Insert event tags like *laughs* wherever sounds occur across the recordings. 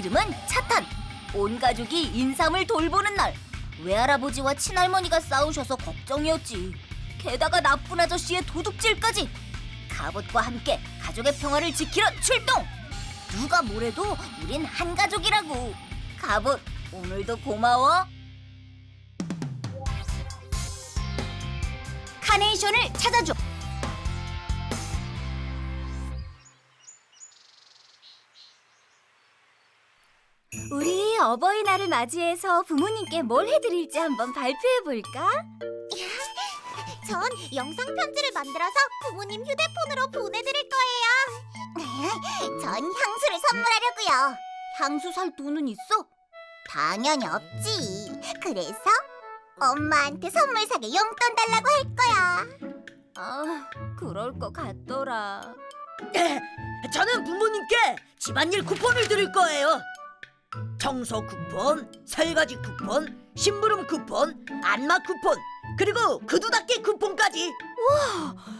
이름은 차탄. 온 가족이 인삼을 돌보는 날. 외할아버지와 친할머니가 싸우셔서 걱정이었지. 게다가 나쁜 아저씨의 도둑질까지. 갑옷과 함께 가족의 평화를 지키러 출동. 누가 뭐래도 우린 한 가족이라고. 갑옷, 오늘도 고마워. 카네이션을 찾아줘. 어버이날을 맞이해서 부모님께 뭘 해드릴지 한번 발표해 볼까? *laughs* 전 영상 편지를 만들어서 부모님 휴대폰으로 보내드릴 거예요. *laughs* 전 향수를 선물하려고요. 향수 살 돈은 있어? 당연히 없지. 그래서 엄마한테 선물 사게 용돈 달라고 할 거야. 아, 그럴 것 같더라. *laughs* 저는 부모님께 집안일 쿠폰을 드릴 거예요. 청소 쿠폰, 설거지 쿠폰, 심부름 쿠폰, 안마 쿠폰, 그리고 구두 닦기 쿠폰까지.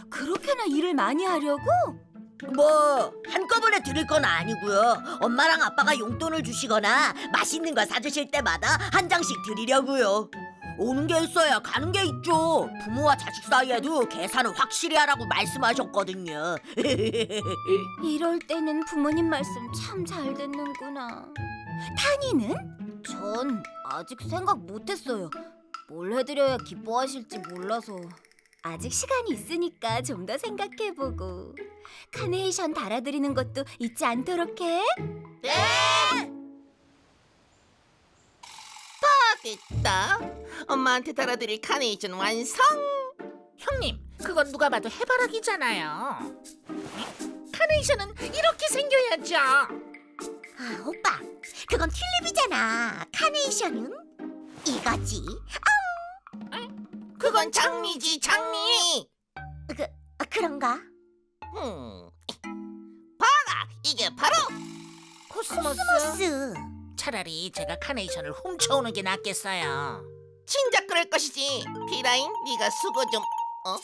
그렇게나 일을 많이 하려고? 뭐 한꺼번에 드릴 건 아니고요. 엄마랑 아빠가 용돈을 주시거나 맛있는 거 사주실 때마다 한 장씩 드리려고요. 오는 게 있어야 가는 게 있죠. 부모와 자식 사이에도 계산은 확실히 하라고 말씀하셨거든요. *laughs* 이럴 때는 부모님 말씀 참 잘 듣는구나. 타니는? 전 아직 생각 못했어요. 뭘 해드려야 기뻐하실지 몰라서. 아직 시간이 있으니까 좀 더 생각해보고 카네이션 달아드리는 것도 잊지 않도록 해. 됐다. 엄마한테 달아드릴 카네이션 완성. 형님, 그건 누가 봐도 해바라기잖아요. 카네이션은 이렇게 생겨야죠. 아, 오빠, 그건 튤립이잖아. 카네이션은 이거지. 그건 장미지 장미. 그, 아, 그런가? 음. 봐라, 이게 바로 코스모스. 코스모스. 차라리 제가 카네이션을 훔쳐오는 게 낫겠어요. 진작 그럴 것이지. 피라인, 네가 수고 좀. 어?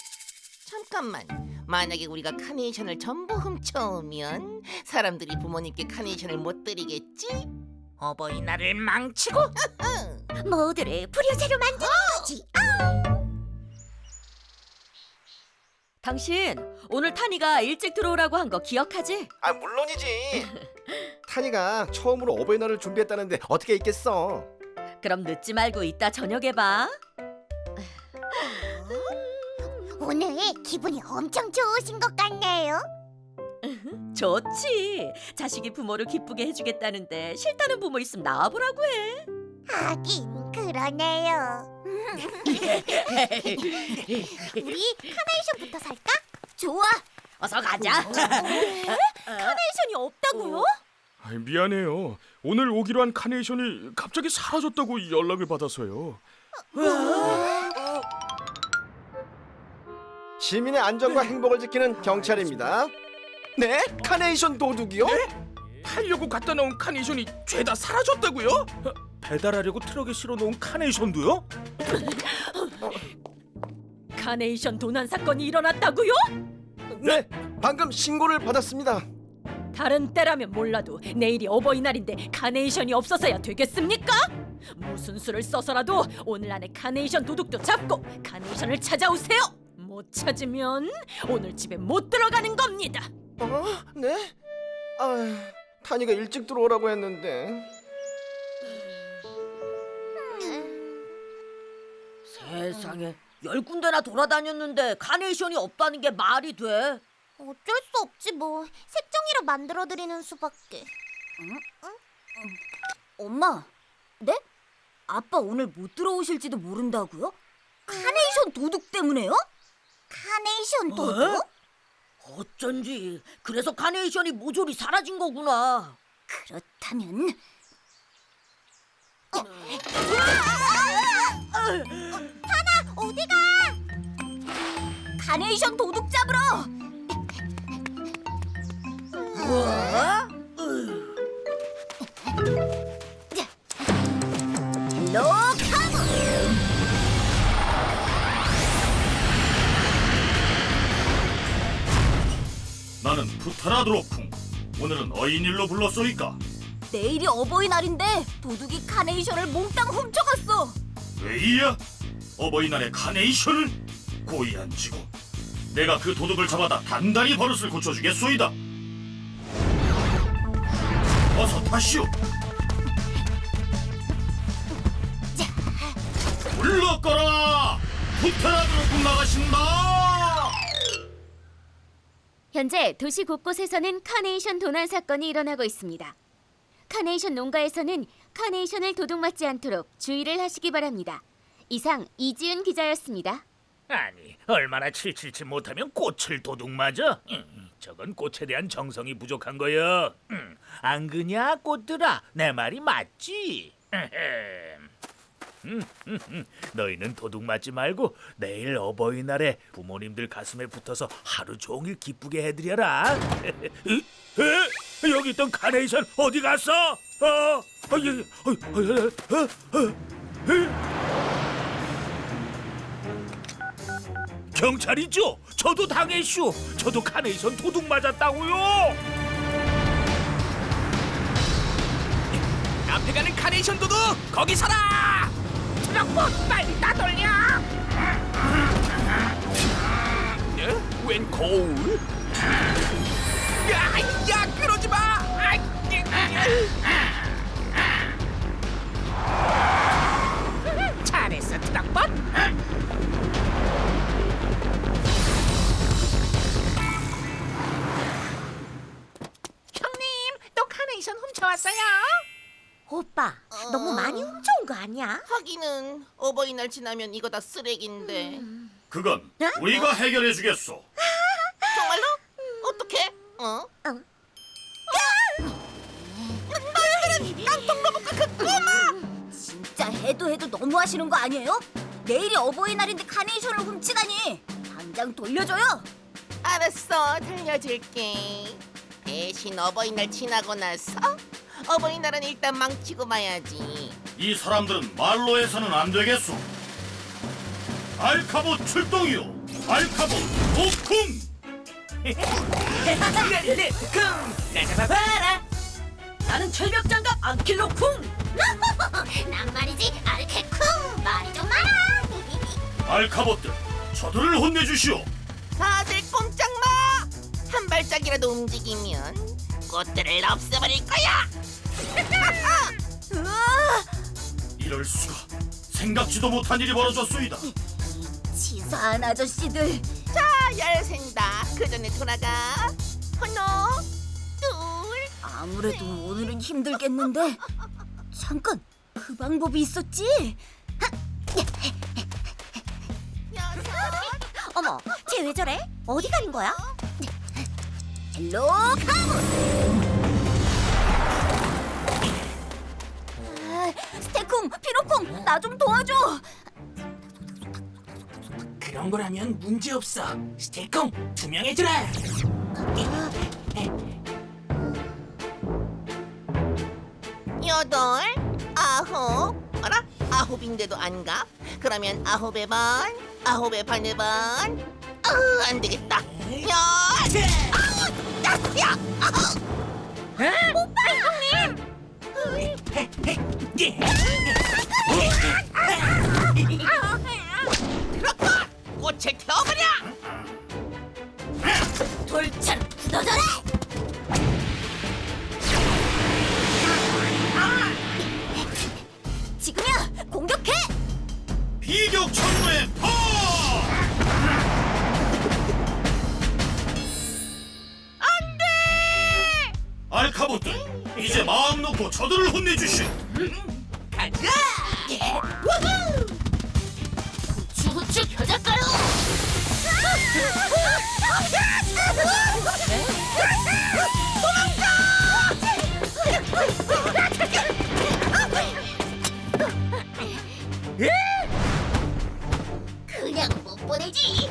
잠깐만. 만약에 우리가 카네이션을 전부 훔쳐오면 사람들이 부모님께 카네이션을 못 드리겠지? 어버이날을 망치고 *laughs* 모두를 불효자로 만드는 거지. 당신 오늘 타니가 일찍 들어오라고 한 거 기억하지? 아 물론이지. 타니가 처음으로 어버이날을 준비했다는데 어떻게 있겠어? 그럼 늦지 말고 이따 저녁에 봐. 오늘 기분이 엄청 좋으신 것 같네요. *laughs* 좋지. 자식이 부모를 기쁘게 해주겠다는데 싫다는 부모 있으면 나와보라고 해. 하긴 그러네요. *laughs* 우리 카네이션부터 살까? 좋아. 어서 가자. *laughs* 카네이션이 없다고요? 아이, 미안해요. 오늘 오기로 한 카네이션이 갑자기 사라졌다고 연락을 받아서요. 시민의 안전과 행복을 지키는 경찰입니다. 네? 카네이션 도둑이요? 팔려고 갖다 놓은 카네이션이 죄다 사라졌다고요? 어, 배달하려고 트럭에 실어놓은 카네이션도요? *laughs* 카네이션 도난 사건이 일어났다고요? 네, 방금 신고를 받았습니다. 다른 때라면 몰라도 내일이 어버이날인데 카네이션이 없어서야 되겠습니까? 무슨 수를 써서라도 오늘 안에 카네이션 도둑도 잡고 카네이션을 찾아오세요. 못 찾으면 오늘 집에 못 들어가는 겁니다. 어? 네? 아, 타니가 일찍 들어오라고 했는데. 세상에 열 군데나 돌아다녔는데 카네이션이 없다는 게 말이 돼? 어쩔 수 없지 뭐. 색종이로 만들어 드리는 수밖에. 엄마, 네? 아빠 오늘 못 들어오실지도 모른다고요? 카네이션 도둑 때문에요? 카네이션 어? 도둑? 어쩐지 그래서 카네이션이 모조리 사라진 거구나. 그렇다면 어디가? 카네이션 도둑 잡으러 우와? 드로풍. 오늘은 어인일로 불렀소이까. 내일이 어버이날인데 도둑이 카네이션을 몽땅 훔쳐갔어. 왜이야? 어버이날에 카네이션을 고의한 지고. 내가 그 도둑을 잡아다 단단히 버릇을 고쳐주겠소이다. 어서 타시오. 물러거라. 드로풍 나가신다. 현재 도시 곳곳에서는 카네이션 도난 사건이 일어나고 있습니다. 카네이션 농가에서는 카네이션을 도둑맞지 않도록 주의를 하시기 바랍니다. 이상 이지은 기자였습니다. 아니 얼마나 칠칠치 못하면 꽃을 도둑 맞아? 음, 저건 꽃에 대한 정성이 부족한 거야. 음, 안 그냐 꽃들아? 내 말이 맞지? *laughs* 음. 너희는 도둑 맞지 말고 내일 어버이날에 부모님들 가슴에 붙어서 하루 종일 기쁘게 해드려라. *laughs* 에? 에? 여기 있던 카네이션 어디 갔어? 어? 어, 예, 어, 어, 어, 어, 어, 에? 경찰이죠? 저도 당했슈. 저도 카네이션 도둑 맞았다고요. 앞에 가는 카네이션 도둑 거기 서라. 트럭봇 빨리 따돌려. 예? 웬 거울? 야, 야, 그러지 마. 아, 이, 이. 잘했어, 트럭봇. 형님, 또 카네이션 훔쳐왔어요? 오빠 너무 많이 훔쳐온 거 아니야? 하기는 어버이날 지나면 이거 다 쓰레기인데. 그건 우리가 해결해 주겠소. 정말로? 어떻게? 어? 진짜 해도 해도 너무 하시는 거 아니에요? 내일이 어버이날인데 카네이션을 훔치다니. 당장 돌려줘요. 알았어, 들려줄게. 대신 어버이날 지나고 나서 어버이날은 일단 망치고 마야지. 이 사람들은 말로 해서는 안 되겠소. 알카보 출동이요. 알카보 오쿵. 나는 철벽 장갑 안킬로 쿵! 난 말이지 아르케쿵 말이 좀 많아. 알카보들 저들을 혼내주시오. 다들 꼼짝 마! 한 발짝이라도 움직이면 꽃들을 없애버릴 거야! 이럴 수가. 생각지도 못한 일이 벌어졌소이다. 치사한 아저씨들. 자, 열센다. 그 전에 돌아가. 하나, 둘, 아무래도 오늘은 힘들겠는데. 잠깐, 그 방법이 있었지. 여섯. 어머, 쟤 왜 저래? 어디 가는 거야? 헬로 카모. 스테쿵, 피노쿵, 나좀 도와줘. 그런 거라면 문제 없어. 스테이콩 투명해주라. 여덟, 아홉. 어라? 아홉인데도 안 가? 그러면 아홉의 반, 아홉의 반의 반. 어, 안 되겠다. 야! 아우! 야! 야! 아우! 예. 알카보트 이제 마음 놓고 저들을 혼내주시. 가자 후추후추 겨자가루. 그냥 못 보내지.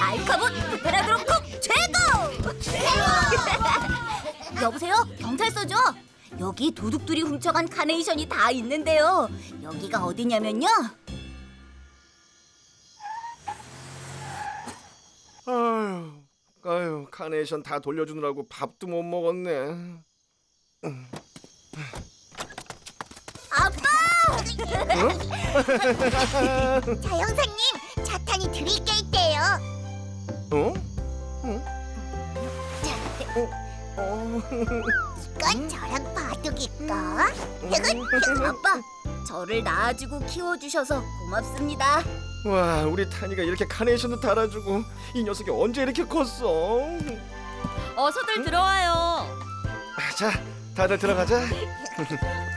알카봇 페라드로콤 최고! *laughs* 여보세요? 경찰서죠? 여기 도둑들이 훔쳐간 카네이션이 다 있는데요. 여기가 어디냐면요. 아유, 아유, 카네이션 다 돌려주느라고 밥도 못 먹었네. 아빠! *laughs* 자 형사님 차탄이 드릴 게 있대요. 어? 어? 어? 어? 이건 저랑 바둑이 거. 아빠, 저를 낳아주고 키워주셔서 고맙습니다. 와, 우리 타니가 이렇게 카네이션도 달아주고 이 녀석이 언제 이렇게 컸어? 어서들 들어와요. 아, 자, 다들 들어가자. *laughs*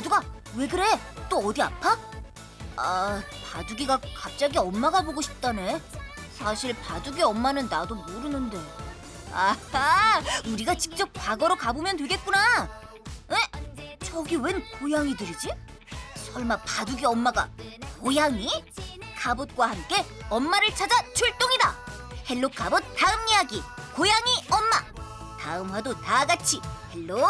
바둑아, 왜 그래? 또 어디 아파? 아, 바둑이가 갑자기 엄마가 보고 싶다네. 사실 바둑이 엄마는 나도 모르는데. 아하, 우리가 직접 과거로 가보면 되겠구나. 에? 저기 웬 고양이들이지? 설마 바둑이 엄마가 고양이? 갑옷과 함께 엄마를 찾아 출동이다. 헬로 갑옷 다음 이야기 고양이 엄마. 다음 화도 다 같이 헬로